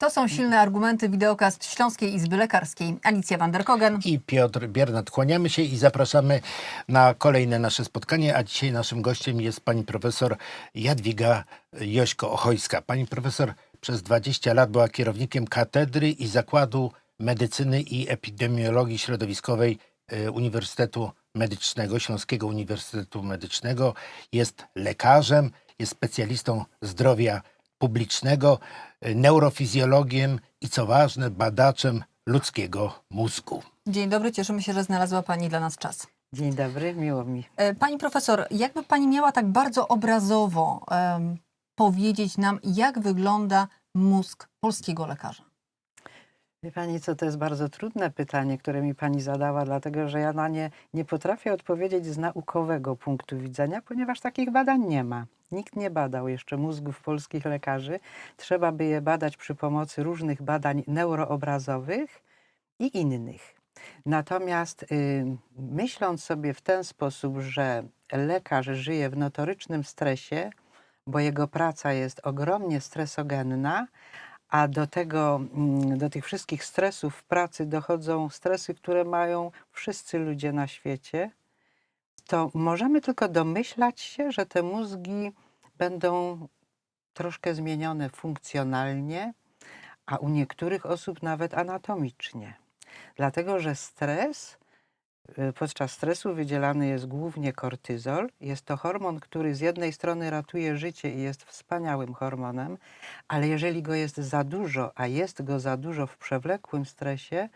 To są silne argumenty wideokast Śląskiej Izby Lekarskiej. Alicja Vanderkogen. i Piotr Biernat. Kłaniamy się i zapraszamy na kolejne nasze spotkanie, a dzisiaj naszym gościem jest pani profesor Jadwiga Jośko-Ochojska. Pani profesor przez 20 lat była kierownikiem katedry i Zakładu Medycyny i Epidemiologii Środowiskowej e, Uniwersytetu Medycznego, Śląskiego Uniwersytetu Medycznego. Jest lekarzem, jest specjalistą zdrowia publicznego, neurofizjologiem i co ważne, badaczem ludzkiego mózgu. Dzień dobry, cieszymy się, że znalazła Pani dla nas czas. Dzień dobry, miło mi. E, Pani profesor, jakby Pani miała tak bardzo obrazowo em, powiedzieć nam, jak wygląda mózg polskiego lekarza? Wie Pani co, to jest bardzo trudne pytanie, które mi Pani zadała, dlatego że ja na nie nie potrafię odpowiedzieć z naukowego punktu widzenia, ponieważ takich badań nie ma. Nikt nie badał jeszcze mózgów polskich lekarzy. Trzeba by je badać przy pomocy różnych badań neuroobrazowych i innych. Natomiast y, myśląc sobie w ten sposób, że lekarz żyje w notorycznym stresie, bo jego praca jest ogromnie stresogenna, a do tego, mm, do tych wszystkich stresów w pracy dochodzą stresy, które mają wszyscy ludzie na świecie, to możemy tylko domyślać się, że te mózgi będą troszkę zmienione funkcjonalnie, a u niektórych osób nawet anatomicznie. Dlatego, że stres, y, podczas stresu wydzielany jest głównie kortyzol. Jest to hormon, który z jednej strony ratuje życie i jest wspaniałym hormonem, ale jeżeli go jest za dużo, a jest go za dużo w przewlekłym stresie,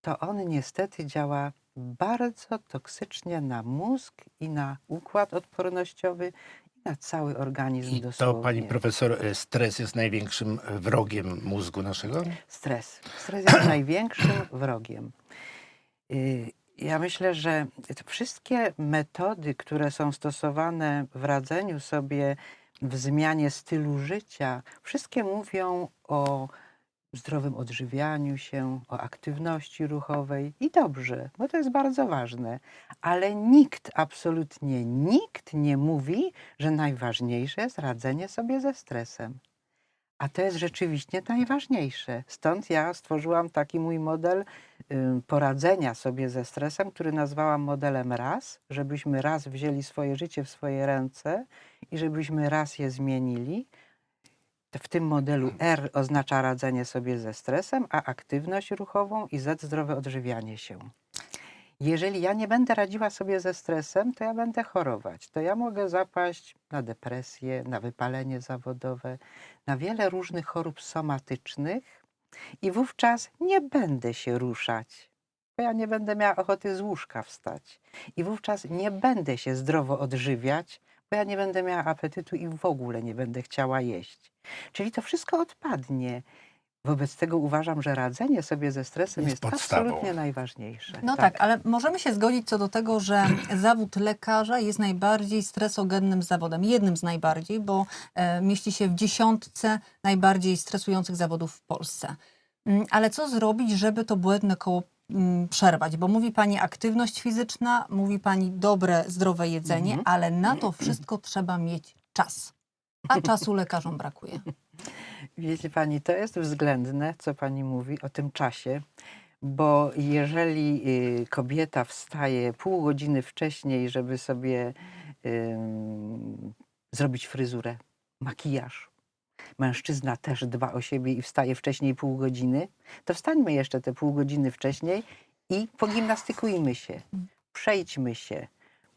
to on niestety działa bardzo toksycznie na mózg i na układ odpornościowy i na cały organizm I to, dosłownie. pani profesor, e, stres jest największym wrogiem mózgu naszego? Stres. Stres jest największym wrogiem. Y, Ja myślę, że wszystkie metody, które są stosowane w radzeniu sobie, w zmianie stylu życia, wszystkie mówią o zdrowym odżywianiu się, o aktywności ruchowej i dobrze, bo to jest bardzo ważne. Ale nikt, absolutnie nikt nie mówi, że najważniejsze jest radzenie sobie ze stresem. A to jest rzeczywiście najważniejsze. Stąd ja stworzyłam taki mój model poradzenia sobie ze stresem, który nazwałam modelem raz, żebyśmy raz wzięli swoje życie w swoje ręce i żebyśmy raz je zmienili. W tym modelu R oznacza radzenie sobie ze stresem, a aktywność ruchową i Z zdrowe odżywianie się. Jeżeli ja nie będę radziła sobie ze stresem, to ja będę chorować. To ja mogę zapaść na depresję, na wypalenie zawodowe, na wiele różnych chorób somatycznych i wówczas nie będę się ruszać, bo ja nie będę miała ochoty z łóżka wstać. I wówczas nie będę się zdrowo odżywiać, bo ja nie będę miała apetytu i w ogóle nie będę chciała jeść. Czyli to wszystko odpadnie. Wobec tego uważam, że radzenie sobie ze stresem Jest jest, absolutnie najważniejsze. No tak. ale możemy się zgodzić co do tego, że zawód lekarza jest najbardziej stresogennym zawodem. Jednym z najbardziej, bo e, mieści się w dziesiątce najbardziej stresujących zawodów w Polsce. Mm, Ale co zrobić, żeby to błędne koło przerwać? Bo mówi Pani aktywność fizyczna, mówi Pani dobre, zdrowe jedzenie, Mhm. ale na to wszystko trzeba mieć czas. A czasu lekarzom brakuje. Wiecie pani, to jest względne, co pani mówi o tym czasie, bo jeżeli y, kobieta wstaje pół godziny wcześniej, żeby sobie ym, zrobić fryzurę, makijaż, mężczyzna też dba o siebie i wstaje wcześniej pół godziny, to wstańmy jeszcze te pół godziny wcześniej i pogimnastykujmy się, przejdźmy się,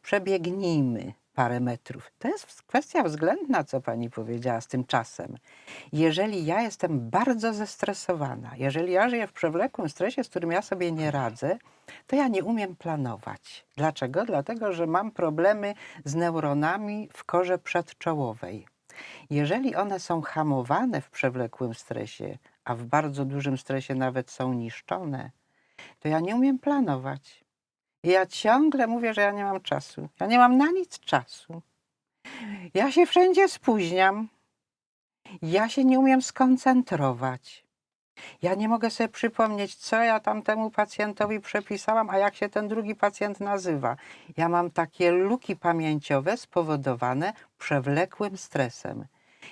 przebiegnijmy parę metrów. To jest kwestia względna, co pani powiedziała z tym czasem. Jeżeli ja jestem bardzo zestresowana, jeżeli ja żyję w przewlekłym stresie, z którym ja sobie nie radzę, to ja nie umiem planować. Dlaczego? Dlatego, że mam problemy z neuronami w korze przedczołowej. Jeżeli one są hamowane w przewlekłym stresie, a w bardzo dużym stresie nawet są niszczone, to ja nie umiem planować. I ja ciągle mówię, że ja nie mam czasu. Ja nie mam na nic czasu. Ja się wszędzie spóźniam. Ja się nie umiem skoncentrować. Ja nie mogę sobie przypomnieć, co ja tam temu pacjentowi przepisałam, a jak się ten drugi pacjent nazywa. Ja mam takie luki pamięciowe spowodowane przewlekłym stresem.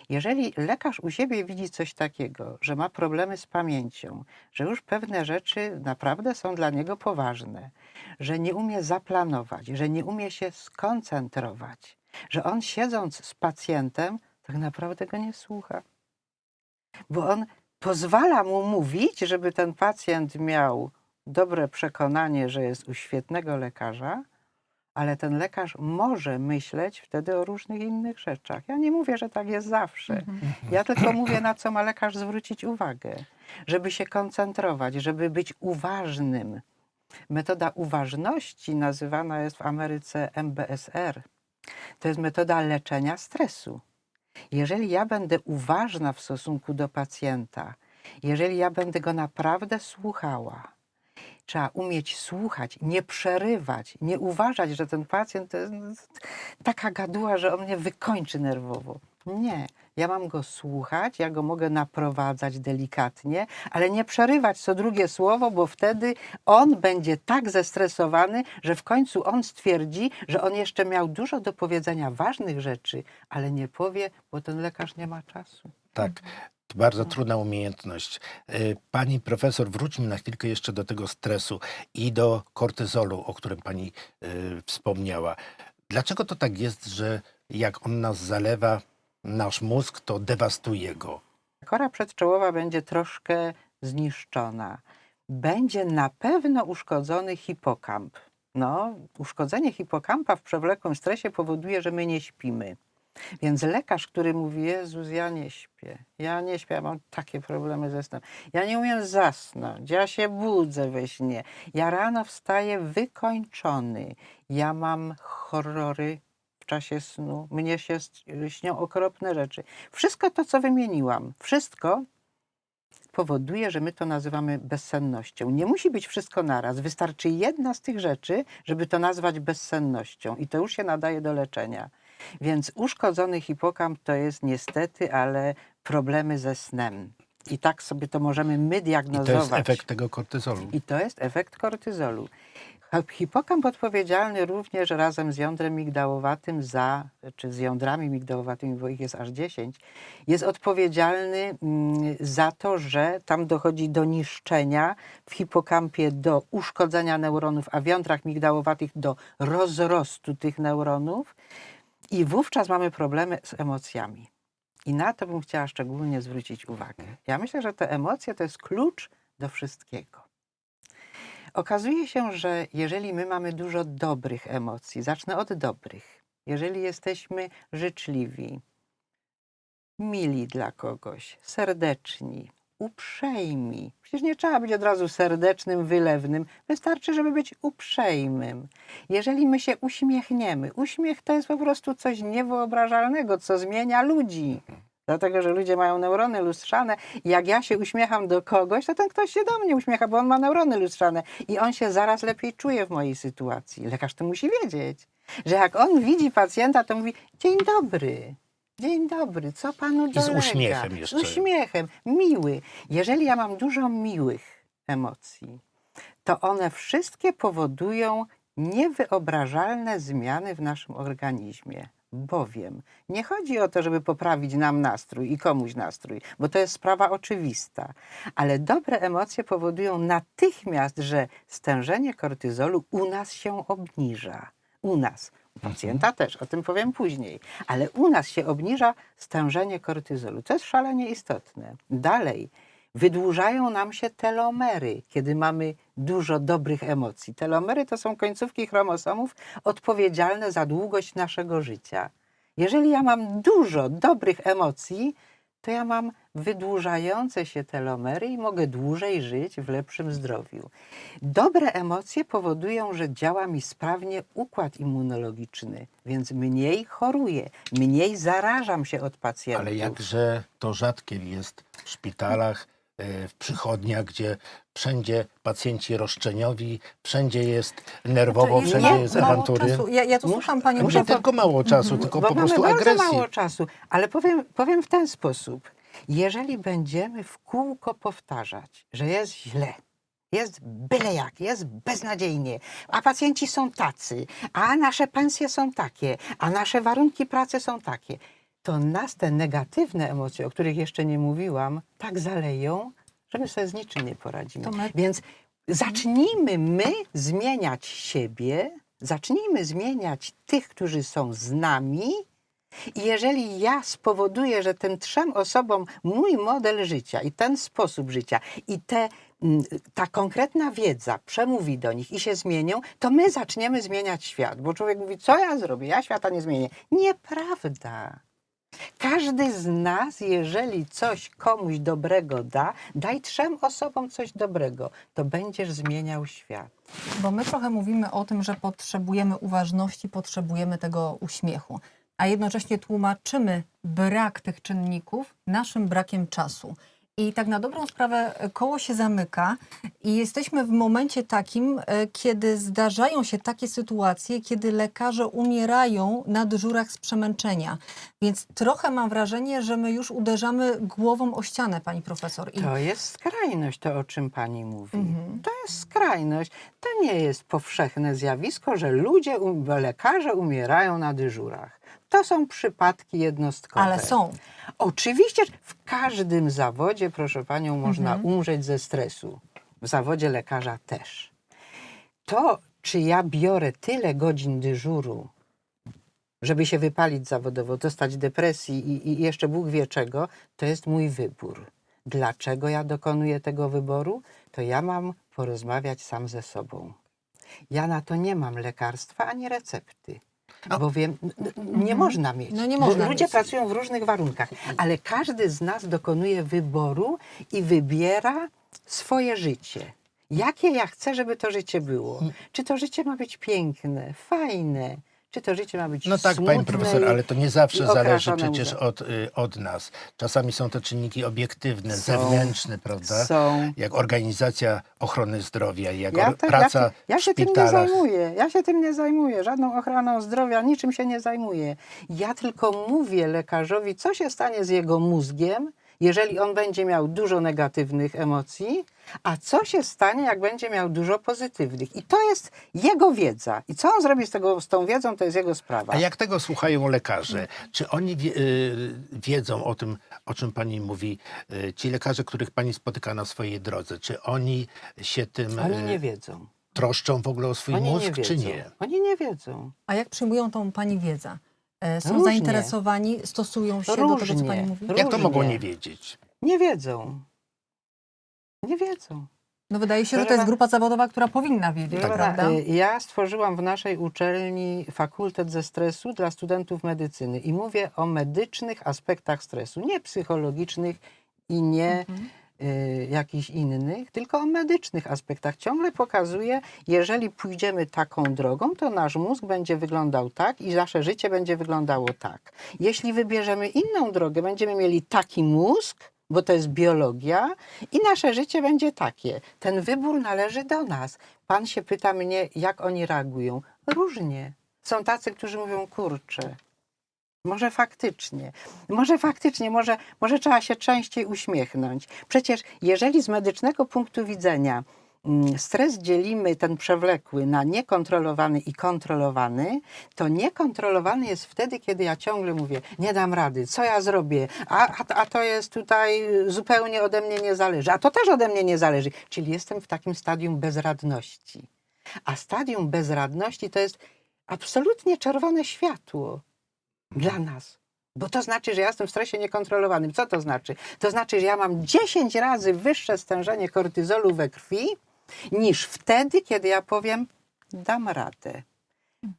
Jeżeli lekarz u siebie widzi coś takiego, że ma problemy z pamięcią, że już pewne rzeczy naprawdę są dla niego poważne, że nie umie zaplanować, że nie umie się skoncentrować, że on siedząc z pacjentem tak naprawdę go nie słucha. Bo on pozwala mu mówić, żeby ten pacjent miał dobre przekonanie, że jest u świetnego lekarza, ale ten lekarz może myśleć wtedy o różnych innych rzeczach. Ja nie mówię, że tak jest zawsze. Ja tylko mówię, na co ma lekarz zwrócić uwagę, żeby się koncentrować, żeby być uważnym. Metoda uważności nazywana jest w Ameryce MBSR. To jest metoda leczenia stresu. Jeżeli ja będę uważna w stosunku do pacjenta, jeżeli ja będę go naprawdę słuchała, trzeba umieć słuchać, nie przerywać, nie uważać, że ten pacjent to jest taka gaduła, że on mnie wykończy nerwowo. Nie, ja mam go słuchać, ja go mogę naprowadzać delikatnie, ale nie przerywać co drugie słowo, bo wtedy on będzie tak zestresowany, że w końcu on stwierdzi, że on jeszcze miał dużo do powiedzenia ważnych rzeczy, ale nie powie, bo ten lekarz nie ma czasu. Tak. To bardzo trudna umiejętność. Y, Pani profesor, wróćmy na chwilkę jeszcze do tego stresu i do kortyzolu, o którym pani y, wspomniała. Dlaczego to tak jest, że jak on nas zalewa, nasz mózg, to dewastuje go? Kora przedczołowa będzie troszkę zniszczona. Będzie na pewno uszkodzony hipokamp. No, uszkodzenie hipokampa w przewlekłym stresie powoduje, że my nie śpimy. Więc lekarz, który mówi, Jezus, ja nie śpię, ja nie śpię, ja mam takie problemy ze snem, ja nie umiem zasnąć, ja się budzę we śnie, ja rano wstaję wykończony, ja mam horrory czasie snu, mnie się śnią okropne rzeczy. Wszystko to, co wymieniłam, wszystko powoduje, że my to nazywamy bezsennością. Nie musi być wszystko naraz. Wystarczy jedna z tych rzeczy, żeby to nazwać bezsennością i to już się nadaje do leczenia. Więc uszkodzony hipokamp to jest niestety, ale problemy ze snem. I tak sobie to możemy my I diagnozować. to jest efekt tego kortyzolu. I to jest efekt kortyzolu. Hi- Hipokamp odpowiedzialny również razem z jądrem migdałowatym za, czy z jądrami migdałowatymi, bo ich jest aż 10, jest odpowiedzialny mm, za to, że tam dochodzi do niszczenia w hipokampie, do uszkodzenia neuronów, a w jądrach migdałowatych do rozrostu tych neuronów. I wówczas mamy problemy z emocjami. I na to bym chciała szczególnie zwrócić uwagę. Ja myślę, że te emocje to jest klucz do wszystkiego. Okazuje się, że jeżeli my mamy dużo dobrych emocji, zacznę od dobrych, jeżeli jesteśmy życzliwi, mili dla kogoś, serdeczni, uprzejmi. Przecież nie trzeba być od razu serdecznym, wylewnym. Wystarczy, żeby być uprzejmym. Jeżeli my się uśmiechniemy, uśmiech to jest po prostu coś niewyobrażalnego, co zmienia ludzi. Dlatego, że ludzie mają neurony lustrzane. I jak ja się uśmiecham do kogoś, to ten ktoś się do mnie uśmiecha, bo on ma neurony lustrzane. I on się zaraz lepiej czuje w mojej sytuacji. Lekarz to musi wiedzieć, że jak on widzi pacjenta, to mówi: Dzień dobry. Dzień dobry, co panu z dolega? uśmiechem jeszcze. Z uśmiechem, miły. Jeżeli ja mam dużo miłych emocji, to one wszystkie powodują niewyobrażalne zmiany w naszym organizmie. Bowiem nie chodzi o to, żeby poprawić nam nastrój i komuś nastrój, bo to jest sprawa oczywista, ale dobre emocje powodują natychmiast, że stężenie kortyzolu u nas się obniża. U nas. U pacjenta też, o tym powiem później, ale u nas się obniża stężenie kortyzolu. To jest szalenie istotne. Dalej, wydłużają nam się telomery, kiedy mamy dużo dobrych emocji. Telomery to są końcówki chromosomów odpowiedzialne za długość naszego życia. Jeżeli ja mam dużo dobrych emocji, to ja mam wydłużające się telomery i mogę dłużej żyć w lepszym zdrowiu. Dobre emocje powodują, że działa mi sprawnie układ immunologiczny, więc mniej choruję, mniej zarażam się od pacjentów. Ale jakże to rzadkie jest w szpitalach, w przychodniach, gdzie wszędzie pacjenci roszczeniowi, wszędzie jest nerwowo, Znaczy, wszędzie nie, jest mało awantury. czasu. Ja, ja tu Muszę- słucham Pani Nie tylko mało czasu, tylko Bo po prostu agresji. mało czasu, ale powiem, powiem w ten sposób. Jeżeli będziemy w kółko powtarzać, że jest źle, jest byle jak, jest beznadziejnie, a pacjenci są tacy, a nasze pensje są takie, a nasze warunki pracy są takie, to nas te negatywne emocje, o których jeszcze nie mówiłam, tak zaleją, że my sobie z niczym nie poradzimy. My- Więc zacznijmy my zmieniać siebie, zacznijmy zmieniać tych, którzy są z nami. I jeżeli ja spowoduję, że tym trzem osobom mój model życia i ten sposób życia i te, mm, ta konkretna wiedza przemówi do nich i się zmienią, to my zaczniemy zmieniać świat. Bo człowiek mówi, co ja zrobię? Ja świata nie zmienię. Nieprawda. Każdy z nas, jeżeli coś komuś dobrego da, daj trzem osobom coś dobrego, to będziesz zmieniał świat. Bo my trochę mówimy o tym, że potrzebujemy uważności, potrzebujemy tego uśmiechu, a jednocześnie tłumaczymy brak tych czynników naszym brakiem czasu. I tak na dobrą sprawę e, koło się zamyka i jesteśmy w momencie takim, e, kiedy zdarzają się takie sytuacje, kiedy lekarze umierają na dyżurach z przemęczenia. Więc trochę mam wrażenie, że my już uderzamy głową o ścianę, pani profesor. I To jest skrajność, to o czym pani mówi. Mhm. To jest skrajność. To nie jest powszechne zjawisko, że ludzie, um- lekarze umierają na dyżurach. To są przypadki jednostkowe. ale są. Oczywiście, w każdym zawodzie, proszę panią, można Mhm. umrzeć ze stresu. W zawodzie lekarza też. To, czy ja biorę tyle godzin dyżuru, żeby się wypalić zawodowo, dostać depresji i, i jeszcze Bóg wie czego, to jest mój wybór. Dlaczego ja dokonuję tego wyboru? To ja mam porozmawiać sam ze sobą. Ja na to nie mam lekarstwa ani recepty. A- Bowiem nie można mieć. No nie można ludzie mieć. pracują w różnych warunkach, ale każdy z nas dokonuje wyboru i wybiera swoje życie. Jakie ja chcę, żeby to życie było? Czy to życie ma być piękne, fajne? Czy to życie ma być No tak, pani profesor, ale to nie zawsze zależy przecież od, y, od nas. Czasami są to czynniki obiektywne, Są. zewnętrzne, prawda? Są. Jak organizacja ochrony zdrowia, jak Ja, to, praca ja, ja się tym nie zajmuję. Ja się tym nie zajmuję. Żadną ochroną zdrowia, niczym się nie zajmuję. Ja tylko mówię lekarzowi, co się stanie z jego mózgiem, jeżeli on będzie miał dużo negatywnych emocji, a co się stanie, jak będzie miał dużo pozytywnych. I to jest jego wiedza. I co on zrobi z, tego, z tą wiedzą, to jest jego sprawa. A jak tego słuchają lekarze? Czy oni wie, y, wiedzą o tym, o czym pani mówi? Y, ci lekarze, których pani spotyka na swojej drodze, czy oni się tym Oni y, nie wiedzą. troszczą w ogóle o swój Oni nie mózg, wiedzą. czy nie? Oni nie wiedzą. A jak przyjmują tą pani wiedzę? E, Są Różnie. zainteresowani, stosują się do tego, co Różnie. pani mówi? Jak to mogą nie wiedzieć? Nie wiedzą. Nie wiedzą. No wydaje się, że Proszę to jest grupa zawodowa, która powinna wiedzieć, Proszę prawda? y, Ja stworzyłam w naszej uczelni fakultet ze stresu dla studentów medycyny i mówię o medycznych aspektach stresu, nie psychologicznych i nie Mhm. Y, jakichś innych, tylko o medycznych aspektach. Ciągle pokazuję, jeżeli pójdziemy taką drogą, to nasz mózg będzie wyglądał tak i nasze życie będzie wyglądało tak. Jeśli wybierzemy inną drogę, będziemy mieli taki mózg, bo to jest biologia i nasze życie będzie takie. Ten wybór należy do nas. Pan się pyta mnie, jak oni reagują. Różnie. Są tacy, którzy mówią, kurczę, może faktycznie, może faktycznie, może, może trzeba się częściej uśmiechnąć. Przecież jeżeli z medycznego punktu widzenia mm, stres dzielimy ten przewlekły na niekontrolowany i kontrolowany, to niekontrolowany jest wtedy, kiedy ja ciągle mówię, nie dam rady, co ja zrobię, a, a, a to jest tutaj zupełnie ode mnie nie zależy, a to też ode mnie nie zależy. Czyli jestem w takim stadium bezradności. A stadium bezradności to jest absolutnie czerwone światło dla nas. Bo to znaczy, że ja jestem w stresie niekontrolowanym. Co to znaczy? To znaczy, że ja mam 10 razy wyższe stężenie kortyzolu we krwi niż wtedy, kiedy ja powiem, dam radę.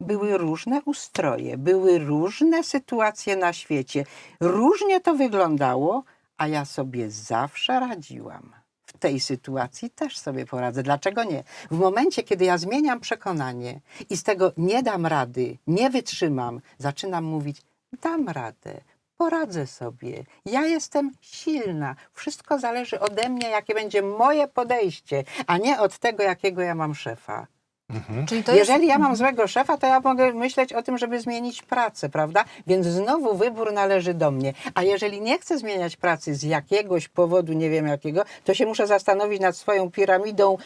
Były różne ustroje, były różne sytuacje na świecie. Różnie to wyglądało, a ja sobie zawsze radziłam. Tej sytuacji też sobie poradzę. Dlaczego nie? W momencie, kiedy ja zmieniam przekonanie i z tego nie dam rady, nie wytrzymam, zaczynam mówić, dam radę, poradzę sobie. Ja jestem silna. Wszystko zależy ode mnie, jakie będzie moje podejście, a nie od tego, jakiego ja mam szefa. Mhm. Czyli to jest... Jeżeli ja mam złego szefa, to ja mogę myśleć o tym, żeby zmienić pracę, prawda? Więc znowu wybór należy do mnie. A jeżeli nie chcę zmieniać pracy z jakiegoś powodu, nie wiem jakiego, to się muszę zastanowić nad swoją piramidą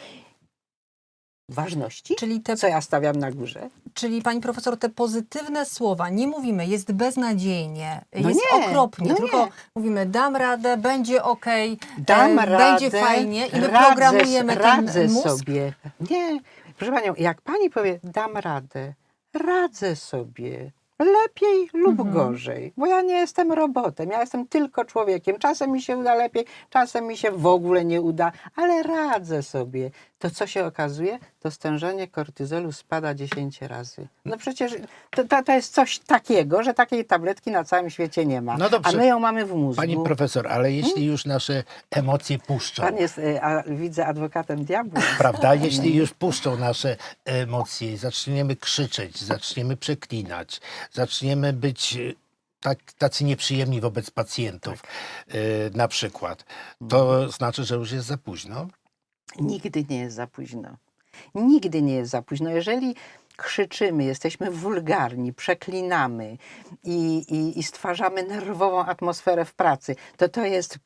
ważności. Czyli te Co ja stawiam na górze? Czyli pani profesor, te pozytywne słowa, nie mówimy jest beznadziejnie, No jest nie, okropnie, no tylko nie. mówimy dam radę, będzie okej, Dam e, radę, będzie fajnie i my radzę, programujemy radzę ten mózg. sobie. Nie, proszę panią, jak pani powie, dam radę, radzę sobie. Lepiej lub Mhm. gorzej, bo ja nie jestem robotem, ja jestem tylko człowiekiem. Czasem mi się uda lepiej, czasem mi się w ogóle nie uda, ale radzę sobie. To co się okazuje? To stężenie kortyzolu spada 10 razy. No przecież to, to, to jest coś takiego, że takiej tabletki na całym świecie nie ma. No dobrze. A my ją mamy w mózgu. Pani profesor, ale jeśli Hmm? już nasze emocje puszczą, Pan jest, y, a, widzę, adwokatem diabła. prawda? Jeśli już puszczą nasze emocje zaczniemy krzyczeć, zaczniemy przeklinać, zaczniemy być e, tak, tacy nieprzyjemni wobec pacjentów, e, na przykład, to znaczy, że już jest za późno. Nigdy nie jest za późno. Nigdy nie jest za późno. Jeżeli krzyczymy, jesteśmy wulgarni, przeklinamy i, i, i stwarzamy nerwową atmosferę w pracy, to to jest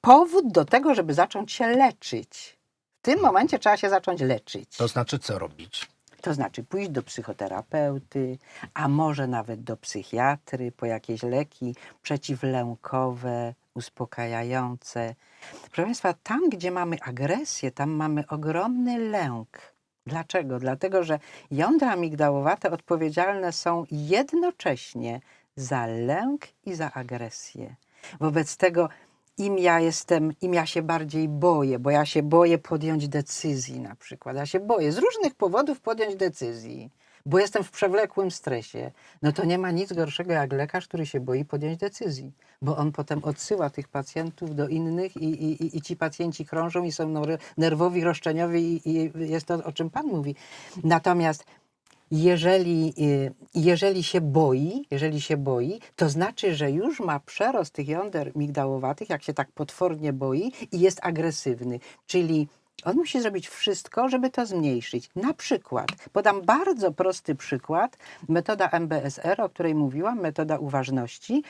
powód do tego, żeby zacząć się leczyć. W tym momencie trzeba się zacząć leczyć. To znaczy, co robić? To znaczy pójść do psychoterapeuty, a może nawet do psychiatry po jakieś leki przeciwlękowe, uspokajające. Proszę Państwa, tam gdzie mamy agresję, tam mamy ogromny lęk. Dlaczego? Dlatego, że jądra migdałowate odpowiedzialne są jednocześnie za lęk i za agresję. Wobec tego im ja jestem, im ja się bardziej boję, bo ja się boję podjąć decyzji na przykład. Ja się boję z różnych powodów podjąć decyzji, bo jestem w przewlekłym stresie. No to nie ma nic gorszego jak lekarz, który się boi podjąć decyzji, bo on potem odsyła tych pacjentów do innych i, i, i- i ci pacjenci krążą i są nerwowi, roszczeniowi i, i jest to, o czym Pan mówi. Natomiast jeżeli, y, jeżeli się boi, jeżeli się boi, to znaczy, że już ma przerost tych jąder migdałowatych, jak się tak potwornie boi i jest agresywny. Czyli on musi zrobić wszystko, żeby to zmniejszyć. Na przykład, podam bardzo prosty przykład, metoda MBSR, o której mówiłam, metoda uważności,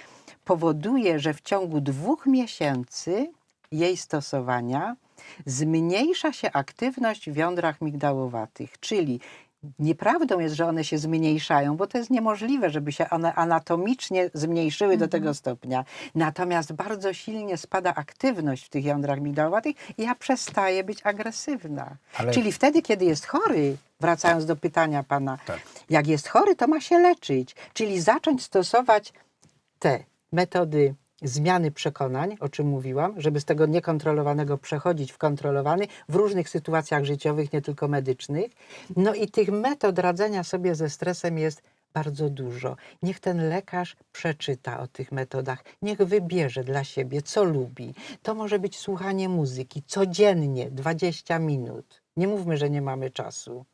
powoduje, że w ciągu dwóch miesięcy jej stosowania zmniejsza się aktywność w jądrach migdałowatych, czyli Nieprawdą jest, że one się zmniejszają, bo to jest niemożliwe, żeby się one anatomicznie zmniejszyły do tego stopnia. Natomiast bardzo silnie spada aktywność w tych jądrach migdałowatych i ja przestaję być agresywna. Ale- Czyli wtedy, kiedy jest chory, wracając do pytania pana, Tak. jak jest chory, to ma się leczyć. Czyli zacząć stosować te metody zmiany przekonań, o czym mówiłam, żeby z tego niekontrolowanego przechodzić w kontrolowany w różnych sytuacjach życiowych, nie tylko medycznych. No i tych metod radzenia sobie ze stresem jest bardzo dużo. Niech ten lekarz przeczyta o tych metodach, niech wybierze dla siebie, co lubi. To może być słuchanie muzyki codziennie, 20 minut. Nie mówmy, że nie mamy czasu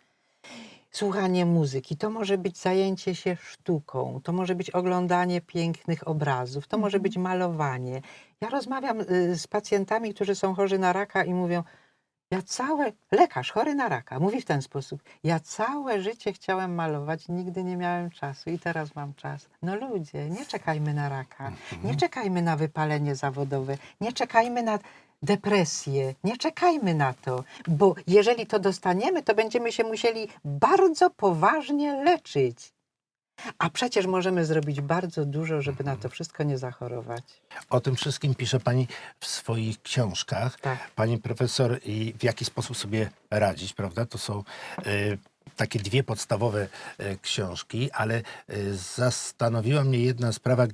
słuchanie muzyki, to może być zajęcie się sztuką, to może być oglądanie pięknych obrazów, to może być malowanie. Ja rozmawiam y, z pacjentami, którzy są chorzy na raka i mówią, ja całe, lekarz chory na raka, mówi w ten sposób, ja całe życie chciałem malować, nigdy nie miałem czasu i teraz mam czas. No ludzie, nie czekajmy na raka, nie czekajmy na wypalenie zawodowe, nie czekajmy na depresję, nie czekajmy na to, bo jeżeli to dostaniemy, to będziemy się musieli bardzo poważnie leczyć. A przecież możemy zrobić bardzo dużo, żeby na to wszystko nie zachorować. O tym wszystkim pisze Pani w swoich książkach. Tak. Pani profesor, i w jaki sposób sobie radzić, prawda? To są e, takie dwie podstawowe e, książki, ale e, zastanowiła mnie jedna sprawa,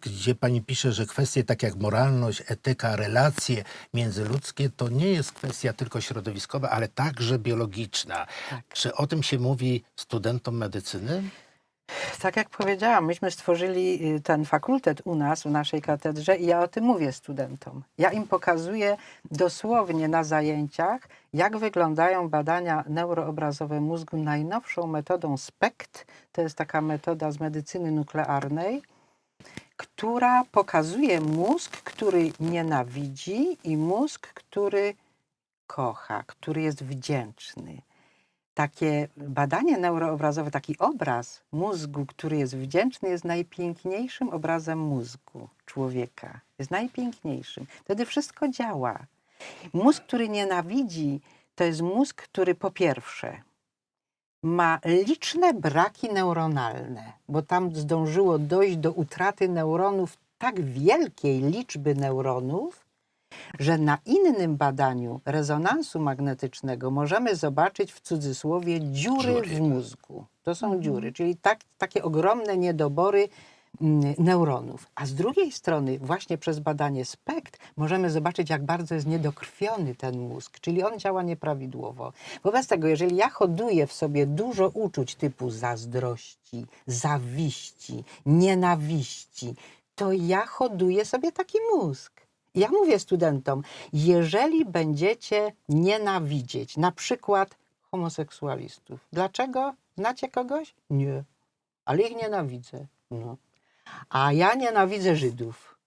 gdzie Pani pisze, że kwestie takie jak moralność, etyka, relacje międzyludzkie to nie jest kwestia tylko środowiskowa, ale także biologiczna. Tak. Czy o tym się mówi studentom medycyny? Tak jak powiedziałam, myśmy stworzyli y, ten fakultet u nas, w naszej katedrze i ja o tym mówię studentom. Ja im pokazuję dosłownie na zajęciach, jak wyglądają badania neuroobrazowe mózgu najnowszą metodą SPECT. To jest taka metoda z medycyny nuklearnej, która pokazuje mózg, który nienawidzi i mózg, który kocha, który jest wdzięczny takie badanie neuroobrazowe, taki obraz mózgu, który jest wdzięczny, jest najpiękniejszym obrazem mózgu człowieka. Jest najpiękniejszym. Wtedy wszystko działa. Mózg, który nienawidzi, to jest mózg, który po pierwsze ma liczne braki neuronalne, bo tam zdążyło dojść do utraty neuronów tak wielkiej liczby neuronów, że na innym badaniu rezonansu magnetycznego możemy zobaczyć w cudzysłowie dziury, Dziury. w mózgu. To są Mhm. dziury, czyli tak, takie ogromne niedobory mm, neuronów. A z drugiej strony, właśnie przez badanie SPECT możemy zobaczyć, jak bardzo jest niedokrwiony ten mózg, czyli on działa nieprawidłowo. Wobec tego, jeżeli ja hoduję w sobie dużo uczuć typu zazdrości, zawiści, nienawiści, to ja hoduję sobie taki mózg. Ja mówię studentom, jeżeli będziecie nienawidzieć na przykład homoseksualistów, dlaczego? Znacie kogoś? Nie. Ale ich nienawidzę. No. A ja nienawidzę Żydów.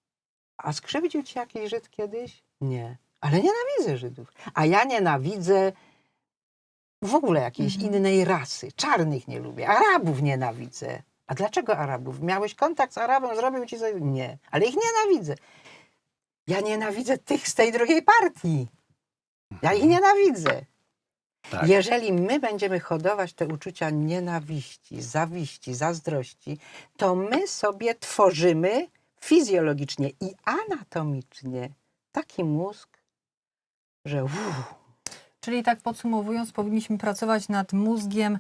A skrzywdził ci jakiś Żyd kiedyś? Nie. Ale nienawidzę Żydów. A ja nienawidzę w ogóle jakiejś Mhm. innej rasy. Czarnych nie lubię. Arabów nienawidzę. A dlaczego Arabów? Miałeś kontakt z Arabem, zrobił ci coś? Nie. Ale ich nienawidzę. Ja nienawidzę tych z tej drugiej partii. Ja ich nienawidzę. Tak. Jeżeli my będziemy hodować te uczucia nienawiści, zawiści, zazdrości, to my sobie tworzymy fizjologicznie i anatomicznie taki mózg, że uff, Czyli tak podsumowując, powinniśmy pracować nad mózgiem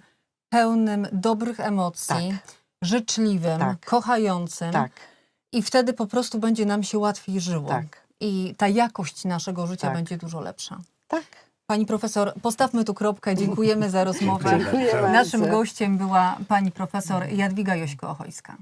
pełnym dobrych emocji, Tak. życzliwym, Tak. kochającym. tak, I wtedy po prostu będzie nam się łatwiej żyło. tak, I ta jakość naszego życia Tak. będzie dużo lepsza. tak. Pani profesor, postawmy tu kropkę. Dziękujemy za rozmowę. Dziękuję Naszym bardzo. gościem była pani profesor Jadwiga Jośko-Ochojska.